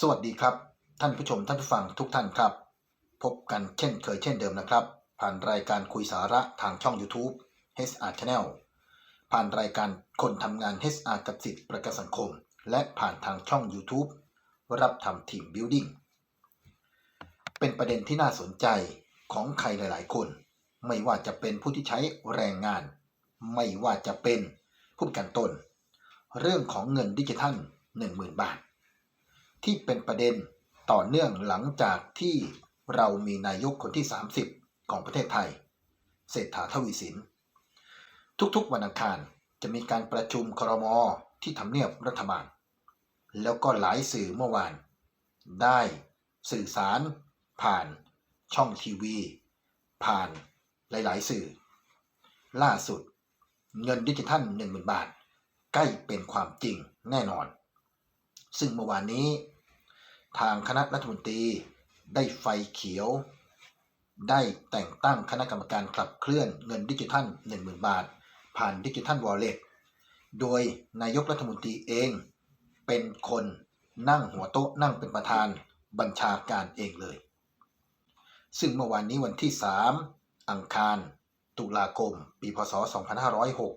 สวัสดีครับ ท่านผู้ชมท่านผู้ฟังทุกท่านครับ พบกันเช่นเคยเช่นเดิมนะครับ ผ่านรายการคุยสาระทางช่อง YouTube HR Channel ผ่านรายการคนทำงาน HR กับสิทธิประกันสังคม และผ่านทางช่อง YouTube รับทำทีม Building เป็นประเด็นที่น่าสนใจของใครหลาย ๆ คน ไม่ว่าจะเป็นผู้ที่ใช้แรงงาน ไม่ว่าจะเป็นผู้กันตน เรื่องของเงินดิจิทัล 10,000 บาท ที่เป็นประเด็นต่อเนื่องหลังจากที่เรามีนายกคนที่ 30 ของประเทศไทย เศรษฐาทวีสิน ทุกๆวันอังคารจะมีการประชุมครมที่ทำเนียบรัฐบาล แล้วก็หลายสื่อเมื่อวาน ได้สื่อสาร ผ่านช่องทีวี ผ่านหลายๆ สื่อ ล่าสุด เงินดิจิทัล 10,000 บาท ใกล้เป็นความจริงแน่นอน ซึ่งเมื่อวานนี้ ทางคณะรัฐมนตรี ได้ไฟเขียว ได้แต่งตั้งคณะกรรมการขับเคลื่อนเงินดิจิทัล 10,000 บาท ผ่านดิจิทัลวอลเล็ตโดยนายกรัฐมนตรีเองเป็นคนนั่งหัวโต๊ะนั่งเป็นประธานบัญชาการเองเลย ซึ่งเมื่อวานนี้วันที่ 3 อังคาร ตุลาคม ปีพศ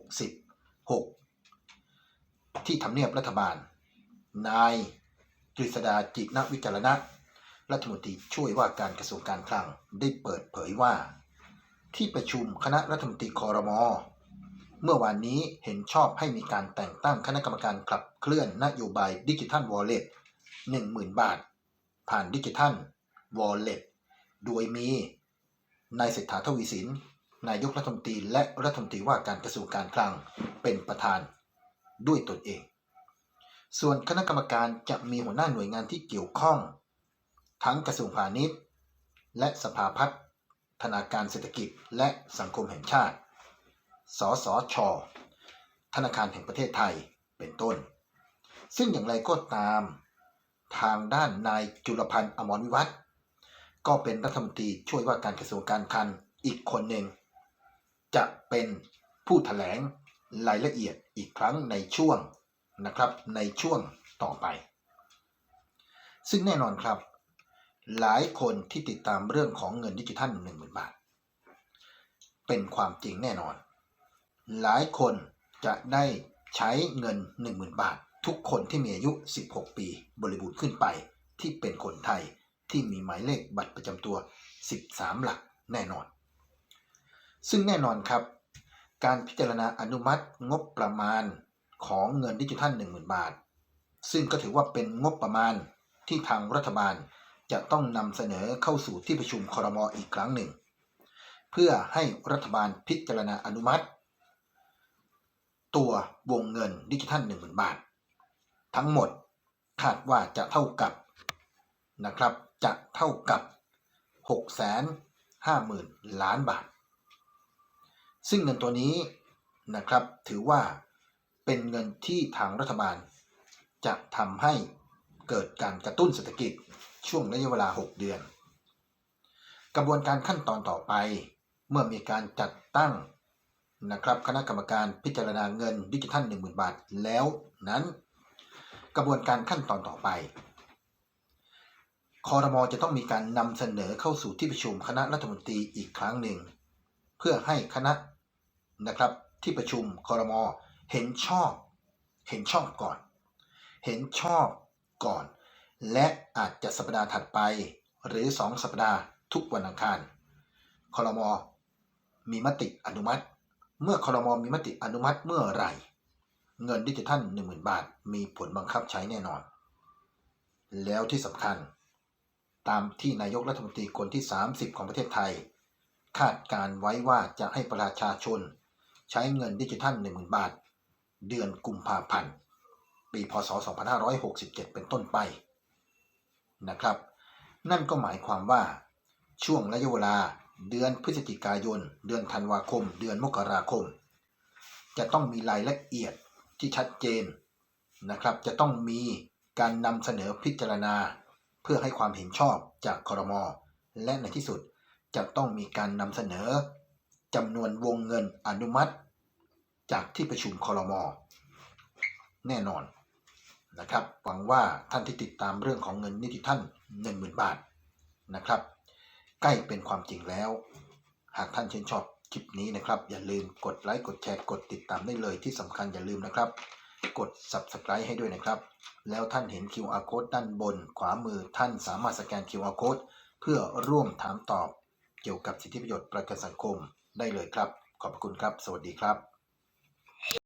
2566 ที่ทำเนียบรัฐบาล นาย กฤษดาจินวิจารณะรัฐมนตรีช่วยว่าการกระทรวงการคลังได้เปิดเผยว่า ที่ประชุมคณะรัฐมนตรีคอรมอเมื่อวานนี้เห็นชอบให้มีการแต่งตั้งคณะกรรมการขับเคลื่อนนโยบายดิจิทัลวอลเล็ต10,000 บาท ผ่านดิจิทัลวอลเล็ตโดยมีนายเศรษฐาทวีสิน นายกรัฐมนตรีและรัฐมนตรีว่าการกระทรวงการคลังเป็นประธานด้วยตนเอง ส่วนคณะกรรมการจะมีหัวหน้าหน่วยงานที่เกี่ยวข้อง ทั้งกระทรวงพาณิชย์ และสภาพัฒนาการเศรษฐกิจและสังคมแห่งชาติ สสช ธนาคารแห่งประเทศไทย เป็นต้น ซึ่งอย่างไรก็ตาม ทางด้านนายจุลพันธ์อมรวิวัฒน์ก็เป็นรัฐมนตรีช่วยว่าการกระทรวงการคลังอีกคนหนึ่ง จะเป็นผู้แถลงรายละเอียดอีกครั้งในช่วง นะครับในช่วงต่อไป ซึ่งแน่นอนครับ หลายคนที่ติดตามเรื่องของเงินดิจิทัล10,000 บาท เป็นความจริงแน่นอน หลายคนจะได้ใช้เงิน 10,000 บาท ทุกคนที่มีอายุ 16 ปีบริบูรณ์ขึ้นไปที่เป็นคนไทยที่มีหมายเลขบัตรประจำตัว 13 หลักแน่นอน ซึ่งแน่นอนครับ การพิจารณาอนุมัติงบประมาณ ของเงินดิจิทัล10,000 บาท ซึ่งก็ถือว่าเป็นงบประมาณที่ทางรัฐบาลจะต้องนำเสนอเข้าสู่ที่ประชุมครมอีกครั้งหนึ่ง เพื่อให้รัฐบาลพิจารณาอนุมัติ ตัววงเงินดิจิทัล10,000 บาท ทั้งหมดคาดว่าจะเท่ากับนะครับจะเท่ากับ 650,000 ล้านบาท ซึ่งเงินตัวนี้นะครับถือว่า เป็นเงินที่ทางรัฐบาล จะทำให้เกิดการกระตุ้นเศรษฐกิจช่วงระยะเวลา 6 เดือน กระบวนการขั้นตอนต่อไป เมื่อมีการจัดตั้งนะครับคณะกรรมการพิจารณาเงินดิจิทัล 10,000 บาทแล้วนั้น กระบวนการขั้นตอนต่อไปคอรมอจะต้องมีการนำเสนอเข้าสู่ที่ประชุมคณะรัฐมนตรีอีกครั้งหนึ่ง เพื่อให้คณะนะครับที่ประชุมคอรมอ เห็นชอบ เห็นชอบก่อน เห็นชอบก่อน และอาจจะสัปดาห์ถัดไป หรือ 2 สัปดาห์ทุกวันอังคารคอรมอมีมติอนุมัติ เมื่อคอรมอมีมติอนุมัติเมื่อไหร่ เงินดิจิทัล10,000 บาท มีผลบังคับใช้แน่นอน แล้วที่สำคัญ ตามที่นายกรัฐมนตรีคนที่ 30 ของประเทศไทย คาดการไว้ว่าจะให้ประชาชน ใช้เงินดิจิทัล10,000 บาท เดือนกุมภาพันธ์ ปีพศ 2567 เป็นต้นไปนะครับ นั่นก็หมายความว่าช่วงระยะเวลาเดือนพฤศจิกายน เดือนธันวาคม เดือนมกราคม จะต้องมีรายละเอียดที่ชัดเจนนะครับ จะต้องมีการนำเสนอพิจารณา เพื่อให้ความเห็นชอบจากคอรมอและในที่สุดจะต้องมีการนำเสนอจำนวนวงเงินอนุมัติ จากที่ประชุมคอรมอแน่นอนนะครับ หวังว่าท่านที่ติดตามเรื่องของเงินนิติท่าน10,000บาทนะครับ ใกล้เป็นความจริงแล้ว หากท่านชื่นชอบคลิปนี้นะครับ อย่าลืมกดไลค์กดแชร์กดติดตามได้เลยที่สำคัญอย่าลืมนะครับ กด subscribe ให้ด้วยนะครับ แล้วท่านเห็น QR code ด้านบน ขวามือท่านสามารถสแกน QR code เพื่อร่วมถามตอบเกี่ยวกับสิทธิประโยชน์ประกันสังคมได้เลยครับ ขอบคุณครับ สวัสดีครับ